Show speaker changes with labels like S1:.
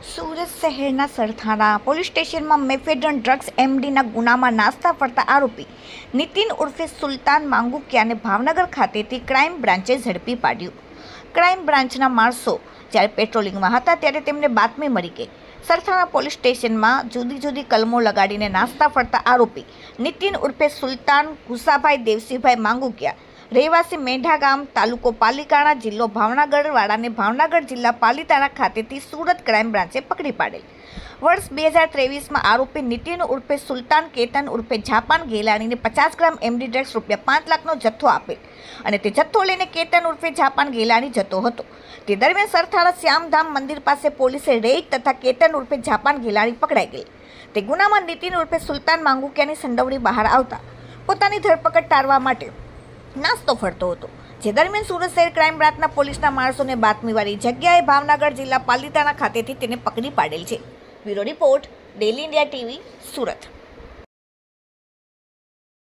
S1: સુરત શહેરના સરથાણા પોલીસ સ્ટેશનમાં મેફેડ્રન ડ્રગ્સ એમડીના ગુનામાં નાસ્તા ફરતા આરોપી નીતિન ઉર્ફે સુલતાન માંગુકિયાને ભાવનગર ખાતેથી ક્રાઇમ બ્રાન્ચે ઝડપી પાડ્યું. ક્રાઇમ બ્રાન્ચના માણસો જ્યારે પેટ્રોલિંગમાં હતા ત્યારે તેમને બાતમી મળી ગઈ. સરથાણા પોલીસ સ્ટેશનમાં જુદી જુદી કલમો લગાડીને નાસ્તા ફરતા આરોપી નીતિન ઉર્ફે સુલતાન ગુસાભાઈ દેવસીભાઈ માંગુકિયા રહેવાસી મેઢા ગામ તાલુકો પાલિકાણા જિલ્લો ભાવનગરવાળાને ભાવનગર જિલ્લા પાલિતાણા ખાતેથી સુરત ક્રાઇમ બ્રાન્ચે પકડી પાડેલ. વર્ષ બે હજાર ત્રેવીસમાં આરોપી નીતિન ઉર્ફે સુલતાન કેતન ઉર્ફે જાપાન ગેલાણીને પચાસ ગ્રામ એમડી ડ્રગ્સ રૂપિયા પાંચ લાખનો જથ્થો આપેલ અને તે જથ્થો લઈને કેતન ઉર્ફે જાપાન ગેલાણી જતો હતો. તે દરમિયાન સરથાણા શ્યામધામ મંદિર પાસે પોલીસે રેડ તથા કેતન ઉર્ફે જાપાન ગેલાણી પકડાઈ ગઈ. તે ગુનામાં નીતિન ઉર્ફે સુલતાન માંગુકિયાની સંડોવણી બહાર આવતા પોતાની ધરપકડ ટાળવા માટે નાસ્તો ફરતો હતો. જે દરમિયાન સુરત શહેર ક્રાઇમ બ્રાન્ચના પોલીસના માણસોને બાતમીવાળી જગ્યાએ ભાવનગર જિલ્લા પાલિતાણા ખાતેથી તેને પકડી પાડેલ છે. Bureau report, daily India TV, Surat.